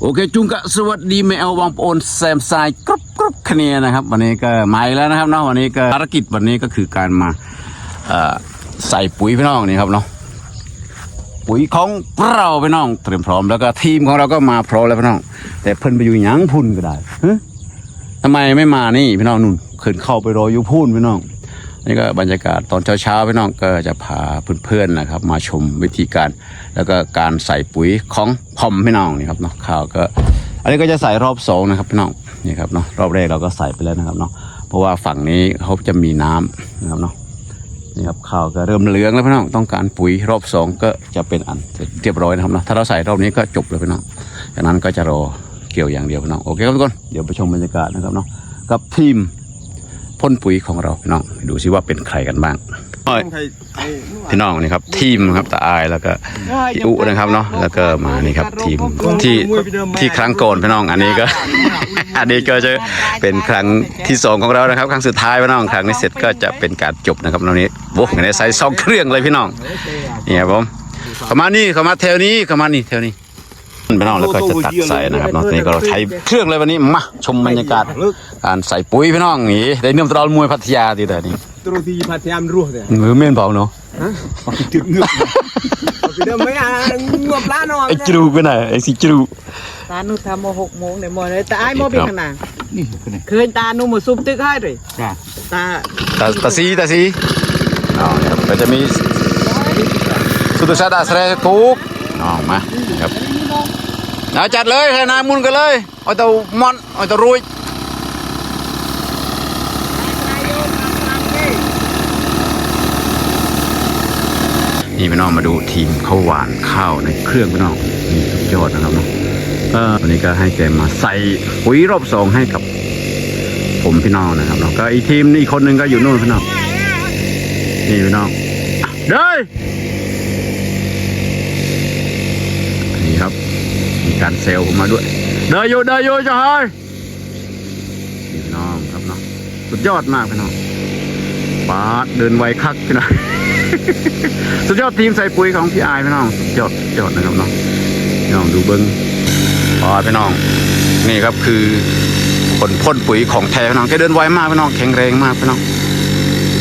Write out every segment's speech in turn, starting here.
โอเคจุงกะสวัสดีแมววังโอนแซมไซกรุบกรุบคะเนียนะครับ วันนี้ก็มาแล้วนะครับเนาะวันนี้ก็ภารกิจวันนี้ก็คือการมาใส่ปุ๋ยพี่น้องนี่ครับเนาะปุ๋ยของเราพี่น้องเตรียมพร้อมแล้วก็ทีมของเราก็มาพร้อมแล้วพี่น้อง แต่เพิ่นไปอยู่หยังพุ่นก็ได้ทำไมไม่มานี่พี่น้องนุ่นเขินเข้าไปรออยู่พุ่นพี่น้อง นี่ก็บรรยากาศตอนเช้าๆพี่น้องก็จะพาเพื่อนๆนะครับ มาชมวิธีการ แล้วก็การใส่ปุ๋ยของพอมพี่น้องนี่ครับเนาะข้าวก็ อันนี้ก็จะใส่รอบสองนะครับพี่น้องนี่ครับเนาะรอบแรกเราก็ใส่ไปแล้วนะครับเนาะเพราะว่าฝั่งนี้เขาจะมีน้ำนะครับเนาะนี่ครับข้าวก็เริ่มเหลืองแล้วพี่น้องต้องการปุ๋ยรอบสองก็จะเป็นอันเรียบร้อยนะครับเนาะถ้าเราใส่รอบนี้ก็จบเลยพี่น้องจากนั้นก็จะรอเกี่ยวอย่างเดียวพี่น้องโอเคครับทุกคนเดี๋ยวไปชมบรรยากาศนะครับเนาะกับทีม พ่นปุ๋ยของเราพี่น้องดูซิว่าเป็นใครกันบ้างพี่น้องนี่ครับ ทีมครับตาอายแล้วก็พี่อุนะครับเนาะแล้วก็มานี่ครับทีมที่ที่ครั้งก่อนพี่น้องอันนี้ก็ อันนี้ก็จะเป็นครั้งที่สองของเรานะครับ ครั้งสุดท้ายพี่น้องครั้งนี้เสร็จก็จะเป็นการจบนะครับตรงนี้โว้ยในใส่สองเครื่องเลยพี่น้องนี่ครับผมเข้ามานี่เข้ามาแถวนี้เข้ามานี่แถวนี้ พี่น้องแล้วก็จะตัดใส่นะครับเนาะนี่ก็เราใช้เครื่องเลยวันนี้มาชมบรรยากาศการใส่ปุ๋ยพี่น้องนี่ได้เนื่อมตรอลมวยพัทยาดีแต่นี่ Terus di Patiam ruh deh. มือเม่นเปล่าเนาะ Tidak ngep. Tidak main ngep lah no. ไอ้จรูไปไหนไอ้สิจรูตาหนูทำมาหกโมงเดี๋ยวมอเลยแต่ไอ้มอเป็นขนาด Ni kena. เคยตาหนูมาซุปตึกให้เลย Nah. ตาตาตาซีตาซีอ๋อครับก็จะมีสุดชาดาสเรกุกอ๋อมาครับ เอาจัดเลยให้นามุนกันเลยเอาตัวมอนเอาตัวรุยนี่พี่น้องมาดูทีมเขาหวานข้าวในเครื่องพี่น้องนี่สุดยอดนะครับเนาะก็วันนี้ก็ให้แกมาใส่ปุ๋ยรอบสองให้กับผมพี่น้องนะครับแล้วก็อีกทีมนี่อีกคนหนึ่งก็อยู่นู่นพี่น้องนี่พี่น้องเด้ยนี่ครับ การเซลล์ผมมาด้วย เดยโยเดยโยจะให้นี่พี่น้องครับเนาะสุดยอดมากพี่น้องปาดเดินไวคักพี่น้องสุดยอดทีมใส่ปุ๋ยของพี่อายพี่น้องสุดยอดสุดยอดนะครับเนาะพี่น้องดูเบิ้งปาดพี่น้อง นี่ครับคือผลพ่นปุ๋ยของแท้พี่น้องแกเดินไวมากพี่น้องแข็งแรงมากพี่น้อง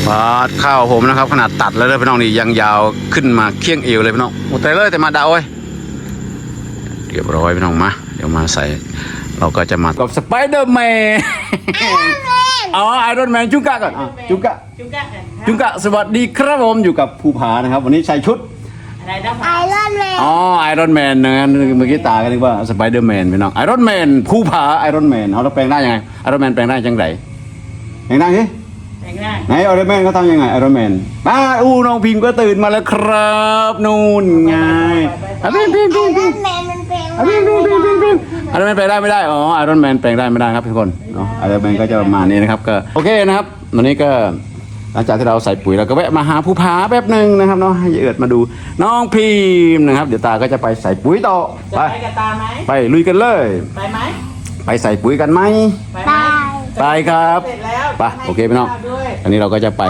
ปาดข้าวผมนะครับ ขนาดตัดแล้วเลยพี่น้องนี่ยังยาวขึ้นมาเคียงเอวเลยพี่น้องหมดแต่เลยแต่มาดาวเว้ย เรียบร้อยพี่น้องมาเดี๋ยวมาใส่เราก็จะมากับสไปเดอร์แมนอ๋อไอรอนแมนจุงกะก่อนอะจุงกะจุกะจุงกะสวัสดีครับผมอยู่กับภูผานะครับ วันนี้ใส่ชุดอะไรนะไอรอนแมนอ๋อไอรอนแมนนะเมื่อกี้ตากันนึกว่าสไปเดอร์แมนพี่น้องไอรอนแมนผู้ผาไอรอนแมนเอาแล้วแปลงได้ยังไงไอรอนแมนแปลงได้จังไดแปลงได้สิแต่งหน้าไหนไอรอนแมนเขาทำยังไงไอรอนแมนป้าอู้น้องพิมพ์ก็ตื่นมาแล้วครับนู่นไงอะพิมพ์พิมพ์พิมพ์ไอพิรมอพ์นแมนมันเป็น อะพิมพ์พิมพ์พิมพ์พิมพ์พิมพ์ไอรอนแมนแปลงได้ไม่ได้อ๋อไอรอนแมนแปลงได้ไม่ได้ครับทุกคนเนาะไอรอนแมนก็จะประมาณนี้นะครับก็โอเคนะครับวันนี้ก็หลังจากที่เราใส่ปุ๋ยเราก็แวะมาหาผู้ผาแป๊บหนึ่งนะครับเนาะให้เอิดมาดูน้องพิมพ์นะครับ เดี๋ยวตาก็จะไปใส่ปุ๋ยต่อจะไปไปกับตาไหมไปลุยกันเลย ไปไหมไปใส่ปุ๋ยกันไหม ไป ไหมไปครับเสร็จแล้วไปโอเคพี่น้องด้วยอันนี้เราก็จะไป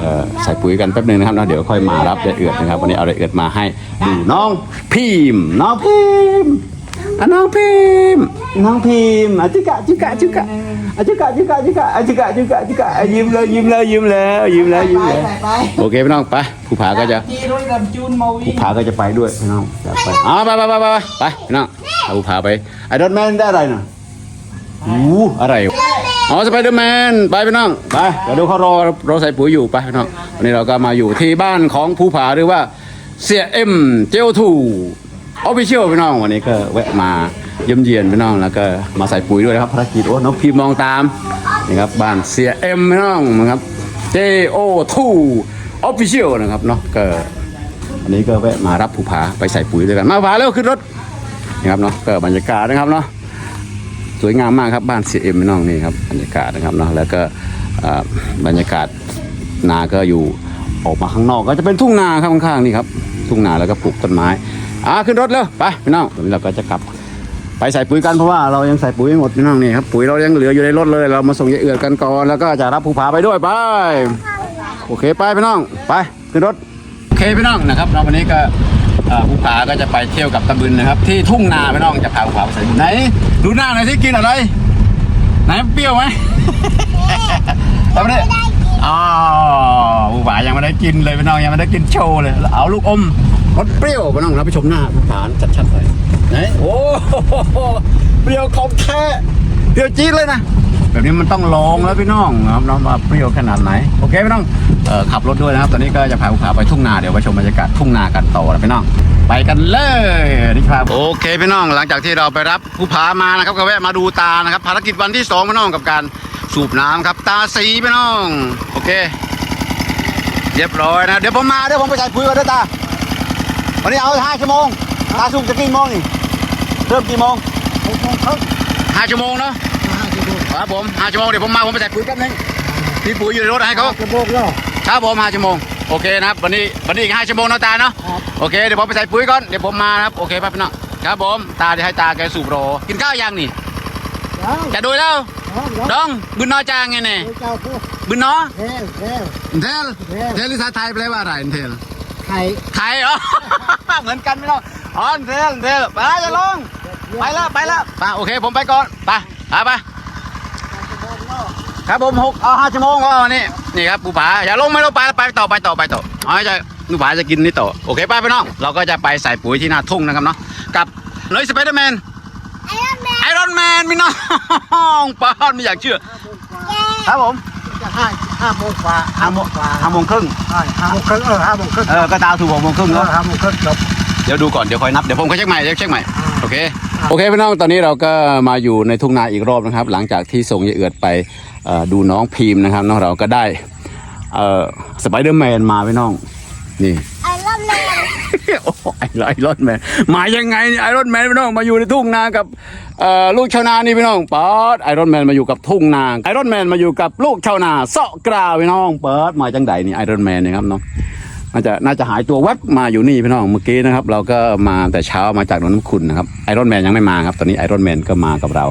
เอ่อใส่ปุ๋ยกันแป๊บหนึงนะครับแล้วเดี๋ยวค่อยมารับยายเอือดนะครับวันนี้เอายายเอือดมาให้ดูน้องพิมพ์น้องพิมพ์อะน้องพิมพ์น้องพิมพ์อะจุกะจุกะจุกะอะจุกะจุกะจุกะอะจุกะจุกะจุกะอะยิ้มเลยยิ้มเลยยิ้มแล้วยิ้มแล้วยิ้มไปแล้วไปไปโอเคพี่น้องไปผู้ผาก็จะจีรุ่ยกับจูนมาวิ่ผู้งผาก็จะไปด้วยพี่น้องจะไปอ๋อไปไปไปไปไปไปพี่น้องเอาผู้ผาไปไอรอนแมนได้อะไรน่ะอู้อะไร อ๋อสไปเดอร์แมนไปพี่น้องไปเดี๋ยวดูเขารอรอใส่ปุ๋ยอยู่ไปพี่น้องวันนี้เราก็มาอยู่ที่บ้านของภูผาหรือว่าเสียเอ็มเจลทูออฟฟิเชียลพี่น้องวันนี้ก็แวะมาเยี่ยมเยียนพี่น้องแล้วก็มาใส่ปุ๋ยด้วยนะครับภารกิจโอ้น้องพีมองตามนี่ครับบ้านเสียเอ็มพี่น้องนะครับ JO2 Official นะครับเนาะก็วันนี้ก็แวะมารับภูผาไปใส่ปุ๋ยด้วยกันมาผาเร็วขึ้นรถนี่ครับเนาะก็บรรยากาศนะครับเนาะ สวยงามมากครับบ้านเสียเอ็มน้องนี่ครับบรรยากาศนะครับเนาะแล้วก็บรรยากาศนาก็อยู่ออกมาข้างนอกก็จะเป็นทุ่งนาครับข้างๆนี่ครับทุ่งนาแล้วก็ปลูกต้นไม้อ่าขึ้นรถแล้วไปพี่น้องตอนนี้เราก็จะกลับไปใส่ปุ๋ยกันเพราะว่าเรายังใส่ปุ๋ยไม่หมดพี่น้องนี่ครับปุ๋ยเรายังเหลืออยู่ในรถเลย เรามาส่งยายเอือดกันก่อนแล้วก็จะรับภูผาไปด้วยไปโอเคไปพี่น้องไปขึ้นรถโอเคพี่น้องนะครับเราวันนี้ก็ เอ่อภูผาก็จะไปเที่ยวกับตะบึนนะครับ ที่ทุ่งนาพี่น้องจะพาภูผาไปใส่บุญไหนดูหน้าหน่อยที่กินอะไรไหนเปรี้ยวไหมยังไม่ได้อ๋อภูผายังไม่ได้กินเลยพี่น้องยังไม่ได้กินโชว์เลย เอาลูกอมรสเปรี้ยวพี่น้องเราไปชมหน้าภูผาชัดๆเลยไหนโอ้โหเปรี้ยวของแท้เปรี้ยวจี๊ดเลยนะ แบบนี้มันต้องลองแล้วพี่น้องนะครับน้องว่าเปรี้ยวขนาดไหนโอเคพี่น้องเอ่อขับรถด้วยนะครับตอนนี้ก็จะพาภูผาไปทุ่งนาเดี๋ยวไปชมบรรยากาศทุ่งนากันต่อนะพี่น้องไปกันเลยนี่ครับโอเคพี่น้องหลังจากที่เราไปรับภูผามานะครับก็แวะมาดูตานะครับภารกิจวันที่สองพี่น้องกับการสูบน้ำครับ ตาสีพี่น้องโอเค เรียบร้อยนะเดี๋ยวผมมาเดี๋ยวผมไปใส่ปุ๋ยก่อนด้วยตาวันนี้เอาห้าชั่วโมงตาสูบจะกี่โมงนี่เริ่มกี่โมงหกโมงครึ่งห้าชั่วโมงเนาะห้าชั่วโมง ครับผมห้าชั่วโมงเดี๋ยวผมมาผมไปใส่ปุ๋ยแป๊บนึงพี่ปุ๋ยอยู่ในรถให้เขาชั่วโมงแล้วครับผมห้าชั่วโมงโอเคนะครับวันนี้วันนี้อีกห้าชั่วโมงนะตาเนาะครับโอเคเดี๋ยวผมไปใส่ปุ๋ยก่อนเดี๋ยวผมมานะครับโอเคป่ะพี่น้องครับผมตาจะให้ตาแกสูบโรอกินข้าวยังนี่แล้วจะดูแล้วแล้วดองบึนนอจางไงเนี่ยเจ้าผู้บึนนอเทลเทลเทลเทลภาษาไทยแปลว่าอะไรเทลไข่ไทยอ๋อเหมือนกันพี่น้องอ๋อเทลเทลไปจะลงไปแล้วไปแล้วไปโอเคผมไปก่อนไปไปไป ครับผมหกเอาห้าชั่วโมงก็นี่นี่ครับปูผาอย่าลงไม่ลงไปไปต่อไปต่อไปต่ออ๋อจะปูผาจะกินนี่ต่อโอเคไปพี่น้องเราก็จะไปใส่ปุ๋ยที่หน้าทุ่งนะครับเนาะกับหน่วยสไปเดอร์แมนไอรอนแมนพี่น้องป้อนไม่อยากเชื่อ ครับผมจะห้าห้าโมงกว่าห้าโมงกว่าห้าโมงครึ่งใช่ห้าโมงครึ่งเออห้าโมงครึ่งเออก็ตามถูกหกโมงครึ่งเออเนาะห้าโมงครึ่งจบเดี๋ยวดูก่อนเดี๋ยวคอยนับเดี๋ยวผมค่อยเช็คใหม่เดี๋ยวเช็คใหม่โอเค โอเคพี่น้องตอนนี้เราก็มาอยู่ในทุ่งนาอีกรอบนะครับ หลังจากที่ส่งยายเอือดไปเอ่อดูน้องพีมนะครับน้องเราก็ได้เอ่อสไปเดอร์แมนมาพี่น้องนี่ไอรอนแมนโอ้ไอรอนแมนมายังไงเนี่ยไอรอนแมนพี่น้องมาอยู่ในทุ่งนากับเอ่อลูกชาวนานี่พี่น้องเปิดไอรอนแมนมาอยู่กับทุ่งนาไอรอนแมนมาอยู่กับลูกชาวนาเสาะกราวพี่น้องเปิดมาจังใดนี่ไอรอนแมนนี่ครับน้อง น่าจะน่าจะหายตัววักมาอยู่นี่พี่น้องเมื่อกี้นะครับ เราก็มาแต่เช้ามาจากนนทคุณนะครับไอรอนแมนยังไม่มาครับ ตอนนี้ไอรอนแมนก็มากับเรา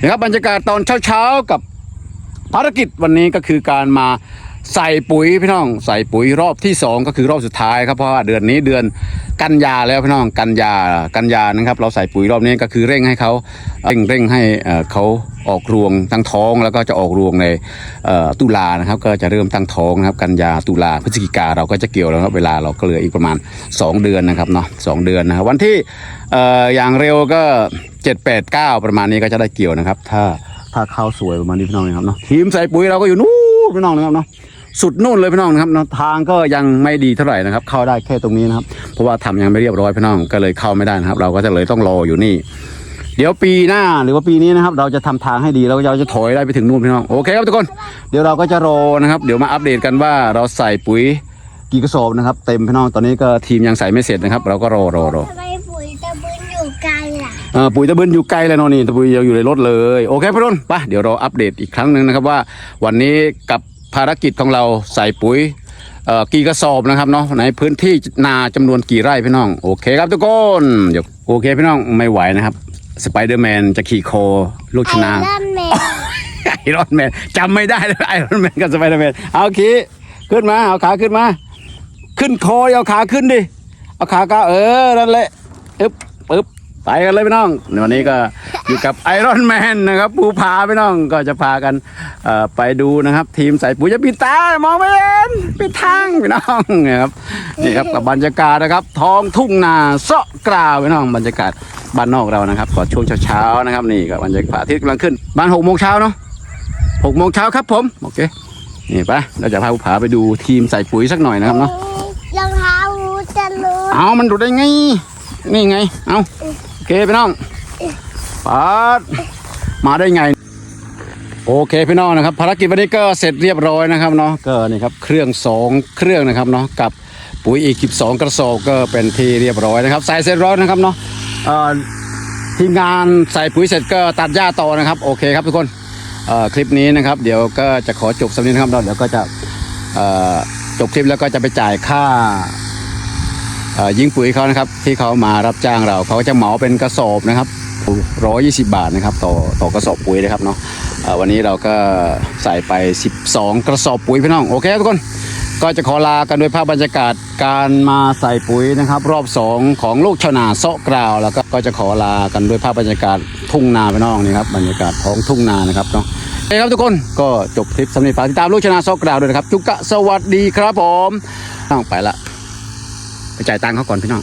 นะครับบรรยากาศตอนเช้าๆกับภารกิจวันนี้ก็คือการมา ใส่ปุ๋ยพี่น้อง ใส่ปุ๋ยรอบที่สองก็คือรอบสุดท้ายครับเพราะว่าเดือนนี้เดือนกันยาแล้วพี่น้องกันยากันยานะครับ เราใส่ปุ๋ยรอบนี้ก็คือเร่งให้เขาเร่งเร่งให้เขาออกรวงตั้งท้องแล้วก็จะออกรวงในตุลานะครับ ก็จะเริ่มตั้งท้องนะครับ กันยาตุลาพฤศจิกาเราก็จะเกี่ยวแล้วครับเวลาเราก็เหลืออีกประมาณ 2 เดือนนะครับเนาะสองเดือนนะครับวันที่อย่างเร็วก็ 7 8 9 ประมาณนี้ก็จะได้เกี่ยวนะครับ ถ้าถ้าข้าวสวยประมาณนี้พี่น้องนะครับเนาะทีมใส่ปุ๋ยเราก็อยู่นู่นพี่น้องนะครับเนาะ สุดนู่นเลยพี่น้องนะครับเนาะทางก็ยังไม่ดีเท่าไหร่นะครับ เข้าได้แค่ตรงนี้นะครับ เพราะว่าทำยังไม่เรียบร้อยพี่น้องก็เลยเข้าไม่ได้นะครับ เราก็จะเลยต้องรออยู่นี่ เดี๋ยวปีหน้าหรือว่าปีนี้นะครับ เราจะทำทางให้ดีแล้วเราจะถอยได้ไปถึงนู่นพี่น้องโอเคครับทุกคน เดี๋ยวเราก็จะรอนะครับเดี๋ยวมาอัปเดตกันว่าเราใส่ปุ๋ยกี่กระสอบนะครับเต็มพี่น้องตอนนี้ก็ทีมยังใส่ไม่เสร็จนะครับ เราก็รอรอรอทำไมปุ๋ยตะบึนอยู่ไกลล่ะเอ่อปุ๋ยตะบึนอยู่ไกลเลยเนอนนี่ตะบึนยังอยู่ในรถเลย โอเคพี่รุ่นไปเดี๋ยวเราอัปเดตอีกครั้งหนึ่งนะครับว่า วันนี้กับ ภารกิจของเราใส่ปุ๋ยเอ่อกี่กระสอบนะครับเนาะในพื้นที่นาจำนวนกี่ไร่พี่น้อง โอเคครับทุกคนเดี๋ยวโอเคพี่น้องไม่ไหวนะครับสไปเดอร์แมนจะขี่คอลูกไอชนารอนแมนไอรอนแมนจำไม่ได้เลยไอรอนแมนกับสไปเดอร์แมนเอาขี่ขึ้นมาเอาขาขึ้นมา ขึ้นคอเอาขาขึ้นดิเอาขาก้าวเออนั่นแหละอึ๊บปึ๊บ ไปกันเลยพี่น้องวันนี้ก็อยู่กับไอรอนแมนนะครับภูผาพี่น้องก็จะพากันเอ่อไปดูนะครับ ทีมใส่ปุ๋ยจะปิดตามองไม่เห็นปิดทางพี่น้องนะครับนี่ครับกับบรรยากาศนะครับ ท้องทุ่งนาเสาะกราวพี่น้องบรรยากาศบ้านนอกเรานะครับก่อนช่วงเช้าๆนะครับ นี่กับบรรยากาศที่กำลังขึ้นบ้านหกโมงเช้าเนาะหกโมงเช้าครับผมโอเคนี่ไปเราจะพาภูผาไปดูทีมใส่ปุ๋ยสักหน่อยนะครับเนาะรองเท้ารู้จะรู้เอามันดูดได้ไงนี่ไงเอาโอ เคพี่น้องปัดมาได้ไง โอเคพี่น้องนะครับ ภารกิจวันนี้ก็เสร็จเรียบร้อยนะครับเนาะก็นี่ครับเครื่องสองเครื่องนะครับเนาะกับปุ๋ยอีก12กระสอบก็เป็นที่เรียบร้อยนะครับใส่เสร็จร้อยนะครับเนาะทีมงานใส่ปุ๋ยเสร็จก็ตัดหญ้าต่อนะครับ โอเคครับทุกคนคลิปนี้นะครับ เดี๋ยวก็จะขอจบสำนี้นะครับเนาะเดี๋ยวก็จะจบคลิปแล้วก็จะไปจ่ายค่า ยิงปุ๋ยเขานะครับ ที่เขามารับจ้างเราเขาจะเหมาเป็นกระสอบนะครับร้อยยี่สิบาทนะครับต่อต่อกระสอบปุ๋ยนะครับเนาะวันนี้เราก็ใส่ไป 12 กระสอบปุ๋ยพี่น้องโอเคทุกคนก็จะขอลากันด้วยภาพบรรยากาศการมาใส่ปุ๋ยนะครับ รอบสองของลูกชาวนาเซาะกราว แล้วก็ก็จะขอลากันด้วยภาพบรรยากาศทุ่งนาไปน้องนี่ครับบรรยากาศท้องทุ่งนานะครับเนาะโอเคครับทุกคนก็จบคลิปสำหรับฝากติดตามลูกชาวนาเซาะกราวด้วยนะครับจุกะสวัสดีครับผมต้องไปละ จ่ายตังค์เขาก่อนพี่น้อง